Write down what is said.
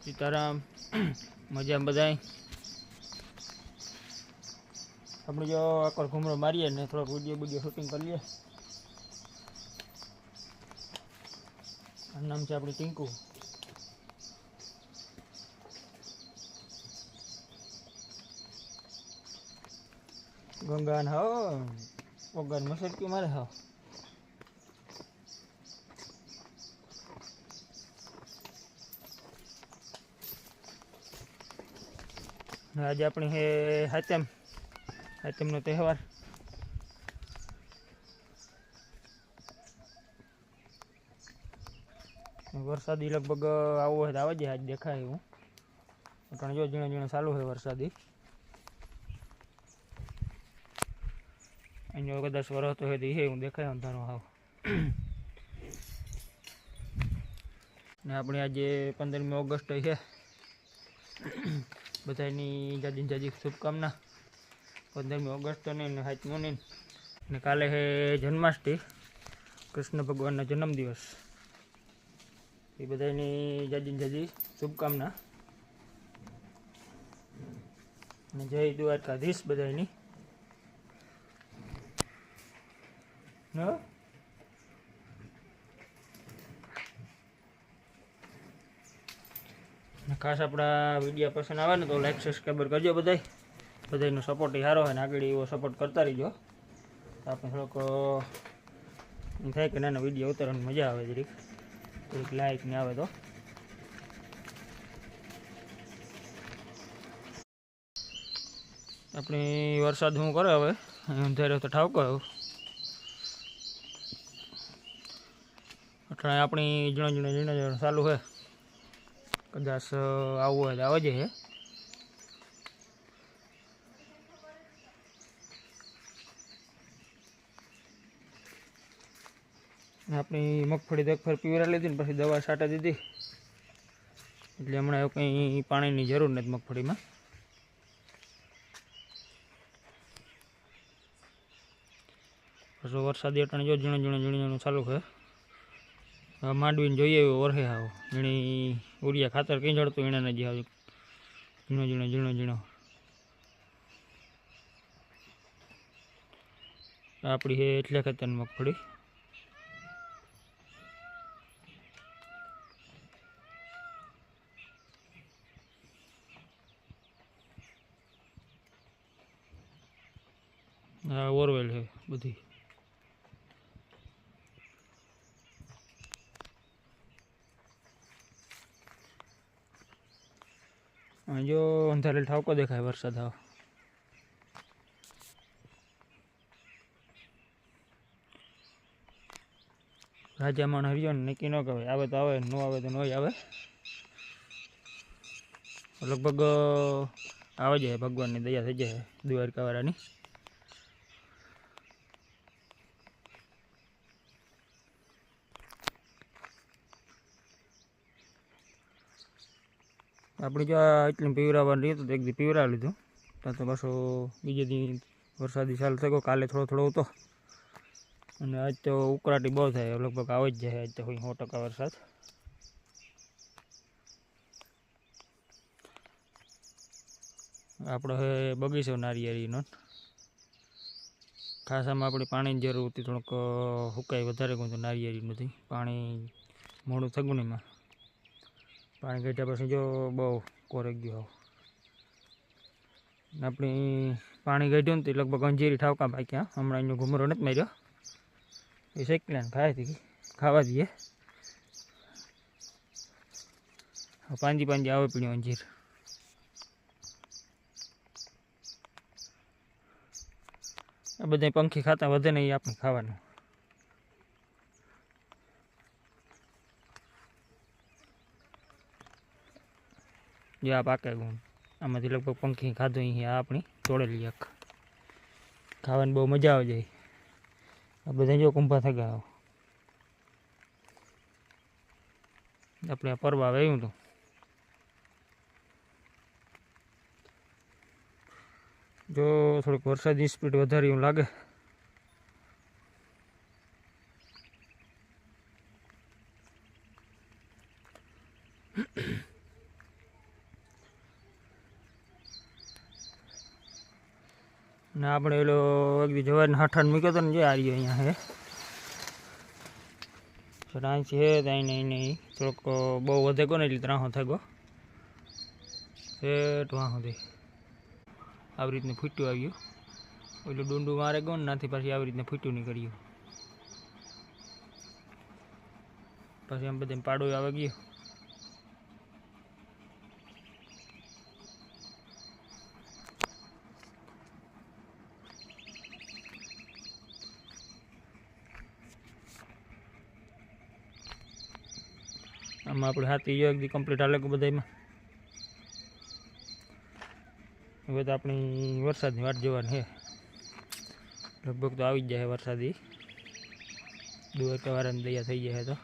સીતારામ મજા બધાય? આપણે જો આકર ઘૂમરો મારીએ ને થોડોક વીડિયો વીડિયો શૂટિંગ કરી લઈએ. નામ છે આપણી ટીંકુ. ગંગા ને હો પગાર મસડકી મારે હા આજે આપણી હે હાચમ હાચમનો તહેવાર. વરસાદી લગભગ આવો હોય તો આવે જ આજ દેખાય એવું. પણ જો ઝીણો ઝીણો ચાલુ હોય વરસાદી. અહીંયા કદાચ વરસતો હોય તો એ હું દેખાય અંધારો હાવ. ને આપણે આજે પંદરમી ઓગસ્ટ છે બધાની જાજી જાજી શુભકામના. પંદરમી ઓગસ્ટની હાથમોની ને કાલે છે જન્માષ્ટમી. કૃષ્ણ ભગવાનનો જન્મદિવસ. એ બધાની જાજી જાજી શુભકામના. અને જય દ્વારકાધીશ બધાની ન ખાસ આપણા વીડિયો પસંદ આવે ને તો લાઈક સબસ્ક્રાઈબર કરજો બધાય. બધાનો સપોર્ટ એ સારો હોય ને આગળ એવો સપોર્ટ કરતા રહીજો. આપણે થોડોક એમ થાય કે નાના વીડિયો ઉતારવાની મજા આવે જરીક. થોડીક લાઈક ને આવે તો. આપણે વરસાદ શું કરે હવે? અંધારે તો ઠાવકો આવ્યો. અઠાણે આપણી ઝીણો ઝીણો ઝીણો ચાલુ છે. કદાચ આવવું હોય તો આવે હે આપણી મગફળી દખફર પીવરા લીધી ને પછી દવા છાંટા દીધી. એટલે હમણાં એવું કંઈ પાણીની જરૂર નથી મગફળીમાં. પછી વરસાદી અટાણે જો ઝીણું ઝીણું ઝીણું ઝીણું ચાલુ છે. માંડવીને જોઈએ એવો વરહે આવો ઝીણી ઉરિયા ખાતર કંઈ જડતું એને નથી આવે ઝીણો ઝીણો ઝીણો ઝીણો. આપણી હે એટલે ખાતર મગફળી. હા ઓરવેલ છે બધી. જો અંધારેલ ઠાવકો દેખાય, વરસાદ આવ. રાજામાં હરિયો ને નક્કી ન કહેવાય આવે તો આવે, ન આવે તો ન આવે. લગભગ આવે જાય ભગવાનની દયા થઈ જાય દ્વારકાવાળાની. આપણે જો આ એટલું પીવરાવાનું રહ્યું હતું એક દી પીવરા લીધું. ત્યાં તો પાછો બીજે દી વરસાદી ચાલુ થઈ ગયો, કાલે થોડો થોડો હતો. અને આજ તો ઉકળાટી બહુ થાય, લગભગ આવે જ જાય આજ તો હોય સો ટકા વરસાદ. આપણો હે બગીચો નારિયેળીનો. ખાસ આમાં આપણે પાણીની જરૂર હતી, થોડુંક હુકાઈ વધારે ગયું તો નારિયેળી નથી પાણી મોડું થયું એમાં. પાણી કાઢ્યા પછી જો બહુ કોરક ગયો આપણી પાણી કાઢ્યું ને લગભગ અંજીરી ઠાવકા ભાઈ ક્યાં હમણાં એનો ઘુમરો નથી માર્યો. એ શેકલે ખાય હતી ખાવા દઈએ. પાંજી પાંજી આવે પીણ્યો અંજીર. આ બધા પંખી ખાતા વધે નહીં આપણે ખાવાનું. જે આ પાકે ગુણ આમાંથી લગભગ પંખી ખાધું અહીંયા આપણી તોડેલી એક ખાવાની બહુ મજા આવી જાય. આ બધા જો કુંભા થગા આવો. આપણે આ પરવા આવ્યું હતું જો થોડીક વરસાદની સ્પીડ વધારે એવું લાગે. ને આપણે એલો એક દી જવારને હઠાણ મૂક્યો હતો ને જે આવ્યો અહીંયા હે. રાંચ છે ત્યાં નહીં નહીં. થોડોક બહુ વધે ગયો ને એટલે થાય ગો. એ વાહ સુધી આવી રીતનું ફૂટ્યું આવ્યું. ઓલું ડુંડું મારે ગયો ને નાથી પાછી આવી રીતને ફૂટ્યું નીકળ્યું. પછી એમ બધે પાડો આવે ગયો. આમાં આપણે હાથી જો એકદી કમ્પ્લીટ હાલે બધામાં હવે તો આપણી વરસાદની વાટ જોવાની છે. લગભગ તો આવી જ જાય વરસાદી દુવાર વાળાની દયા થઈ જાય તો.